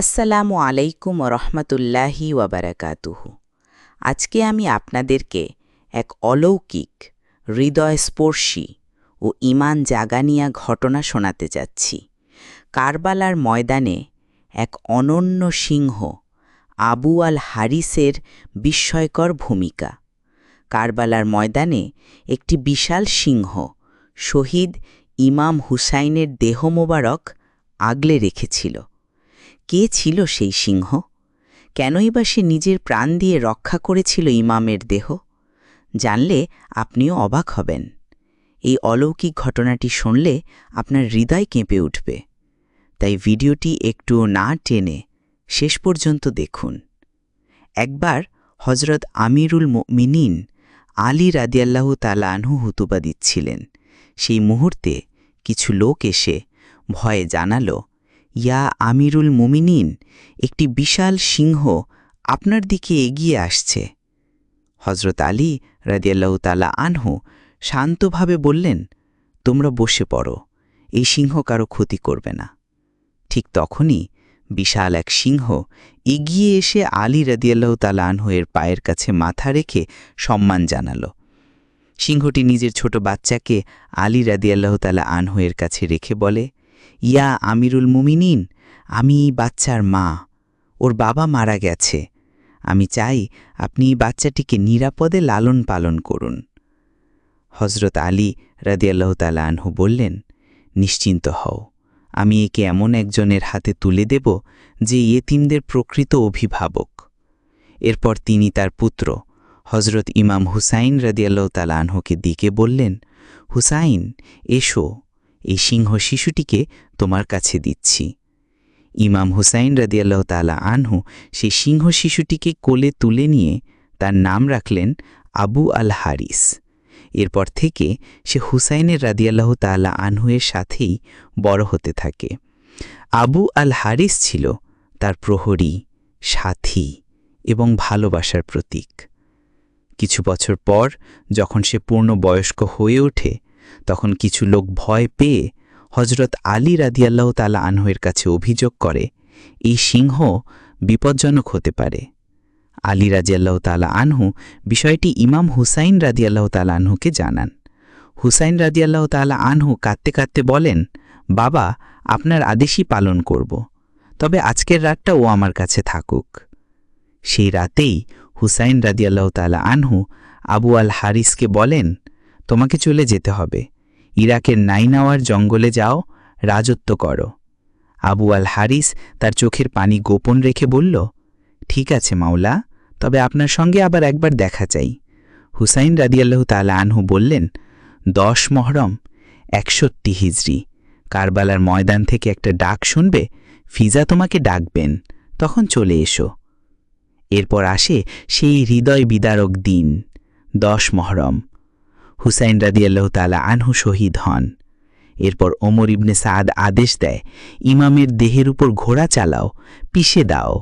আসসালামু আলাইকুম রহমতুল্লাহি ওয়াবারাকাতুহু। আজকে আমি আপনাদেরকে এক অলৌকিক, হৃদয়স্পর্শী ও ইমান জাগানিয়া ঘটনা শোনাতে যাচ্ছি। কারবালার ময়দানে এক অনন্য সিংহ আবু আল হারিসের বিস্ময়কর ভূমিকা। কারবালার ময়দানে একটি বিশাল সিংহ শহীদ ইমাম হুসাইনের দেহ মোবারক আগলে রেখেছিল। কে ছিল সেই সিংহ? কেনই বা সে নিজের প্রাণ দিয়ে রক্ষা করেছিল ইমামের দেহ? জানলে আপনিও অবাক হবেন। এই অলৌকিক ঘটনাটি শুনলে আপনার হৃদয় কেঁপে উঠবে। তাই ভিডিওটি একটুও না টেনে শেষ পর্যন্ত দেখুন। একবার হজরত আমিরুল মিনিন আলী রাদিয়াল্লাহু তালা আনহু হুতুবা দিচ্ছিলেন। সেই মুহূর্তে কিছু লোক এসে ভয়ে জানালো ইয়া আমিরুল মুমিনিন, একটি বিশাল সিংহ আপনার দিকে এগিয়ে আসছে। হজরত আলী রাদিয়াল্লাহু তালা আনহু শান্তভাবে বললেন, তোমরা বসে পড়ো, এই সিংহ কারও ক্ষতি করবে না। ঠিক তখনই বিশাল এক সিংহ এগিয়ে এসে আলী রাদিয়াল্লাহু তালা আনহু এর পায়ের কাছে মাথা রেখে সম্মান জানালো। সিংহটি নিজের ছোট বাচ্চাকে আলী রাদিয়াল্লাহু তালা আনহু এর কাছে রেখে বলে ইয়া আমিরুল মুমিনিন, আমি বাচ্চার মা। ওর বাবা মারা গেছে। আমি চাই আপনি বাচ্চাটিকে নিরাপদে লালন পালন করুন। হজরত আলী রাদিয়াল্লাহ তালা বললেন, নিশ্চিন্ত হও, আমি একে এমন একজনের হাতে তুলে দেব যে ইয়েতিমদের প্রকৃত অভিভাবক। এরপর তিনি তার পুত্র হজরত ইমাম হুসাইন রাদিয়াল্লাহ তালা দিকে বললেন, হুসাইন, এসো। এই সিংহ শিশুটিকে তোমার কাছে দিচ্ছি। ইমাম হুসাইন রাদিয়াল্লাহ তালা আনহু সেই সিংহ শিশুটিকে কোলে তুলে নিয়ে তার নাম রাখলেন আবু আল হারিস এরপর থেকে সে হুসাইনের রাদিয়াল্লাহ তালা আনহুয়ের সাথেই বড় হতে থাকে। আবু আল হারিস ছিল তার প্রহরী, সাথী এবং ভালোবাসার প্রতীক। কিছু বছর পর যখন সে পূর্ণ বয়স্ক হয়ে ওঠে তখন কিছু লোক ভয় পেয়ে হজরত আলী রাদিয়াল্লাহ তালা আনহুয়ের কাছে অভিযোগ করে, এই সিংহ বিপজ্জনক হতে পারে। আলী রাজিয়াল্লাহ তালা আনহু বিষয়টি ইমাম হুসাইন রাদিয়াল্লাহ তালা আনহুকে জানান। হুসাইন রাদিয়াল্লাহ তালা আনহু কাঁদতে কাঁদতে বলেন, বাবা, আপনার আদেশই পালন করব, তবে আজকের রাতটা ও আমার কাছে থাকুক। সেই রাতেই হুসাইন রাদিয়াল্লাহ তালা আনহু আবু আল হারিসকে বলেন তোমাকে চলে যেতে হবে। ইরাকের নাইনাওয়ার জঙ্গলে যাও, রাজত্ব করো। আবু আল হারিস তার চোখের পানি গোপন রেখে বলল, ঠিক আছে মাওলা, তবে আপনার সঙ্গে আবার একবার দেখা চাই। হুসাইন রাদিয়াল্লাহ তালা আনহু বললেন, দশ মহরম, একষট্টি হিজড়ি কারবালার ময়দান থেকে একটা ডাক শুনবে, ফিজা তোমাকে ডাকবেন, তখন চলে এসো। এরপর আসে সেই হৃদয় বিদারক দিন, দশ মহরম। হুসাইন রাদিয়াল্লাহ তালা আনহু শহীদ হন। এরপর ওমর ইবনে সাদ আদেশ দেয়, ইমামের দেহের উপর ঘোড়া চালাও, পিষে দাও।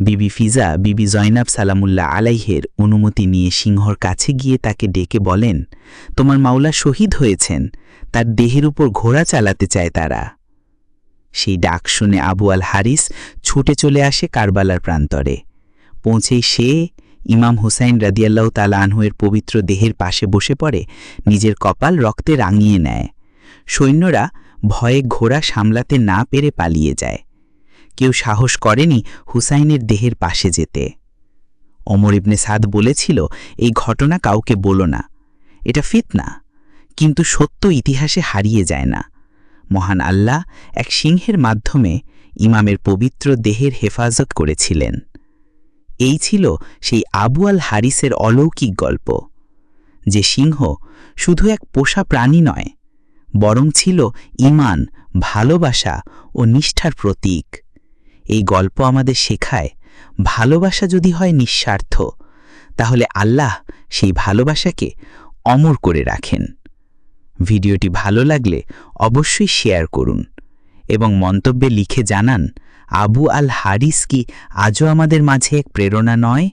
বিবি ফিজা, বিবি জয়নাব সালামুল্লাহ আলাইহের অনুমতি নিয়ে সিংহর কাছে গিয়ে তাকে ডেকে বলেন, তোমার মাওলা শহীদ হয়েছেন, তার দেহের উপর ঘোড়া চালাতে চায় তারা। সেই ডাক শুনে আবু আল হারিস ছুটে চলে আসে কারবালার প্রান্তরে। পৌঁছেই সে ইমাম হুসাইন রাদিয়াল্লাহ তালা আনহুয়ের পবিত্র দেহের পাশে বসে পড়ে, নিজের কপাল রক্তে রাঙিয়ে নেয়। সৈন্যরা ভয়ে ঘোড়া সামলাতে না পেরে পালিয়ে যায়। কেউ সাহস করেনি হুসাইনের দেহের পাশে যেতে। অমর ইবনে সাদ বলেছিল, এই ঘটনা কাউকে বলো না। এটা ফিতনা, কিন্তু সত্য ইতিহাসে হারিয়ে যায় না। মহান আল্লাহ এক সিংহের মাধ্যমে ইমামের পবিত্র দেহের হেফাজত করেছিলেন। এই ছিল সেই আবু আল হারিসের অলৌকিক গল্প। যে সিংহ শুধু এক পোষা প্রাণী নয়, বরং ছিল ইমান ভালোবাসা ও নিষ্ঠার প্রতীক। এই গল্প আমাদের শেখায়, ভালোবাসা যদি হয় নিঃস্বার্থ, তাহলে আল্লাহ সেই ভালোবাসাকে অমর করে রাখেন। ভিডিওটি ভালো লাগলে অবশ্যই শেয়ার করুন এবং মন্তব্যে লিখে জানান আবু আল হারিস কি আজও আমাদের মাঝে এক প্রেরণা নয়?